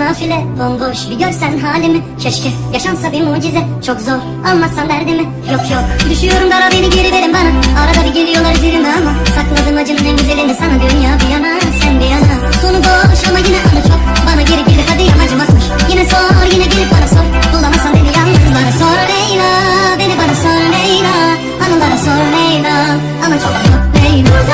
hoş bir görsen halimi. Keşke yaşansa bir mucize Çok zor. Almazsan derdimi Yok yok. Düşüyorum dara beni geri verin bana. Arada bir geliyorlar üzerime ama Sakladım acının en güzelini sana. Dünya bir yana sen bir yana. Sonu boş ama yine anı çok. Bana geri gelip hadi yamacım atmış. Yine sor yine gelip bana sor. Bulamazsan beni yalnız bana sor Leyla. Beni bana sor Leyla. Anılara sor Leyla. Ama çok zor Leyla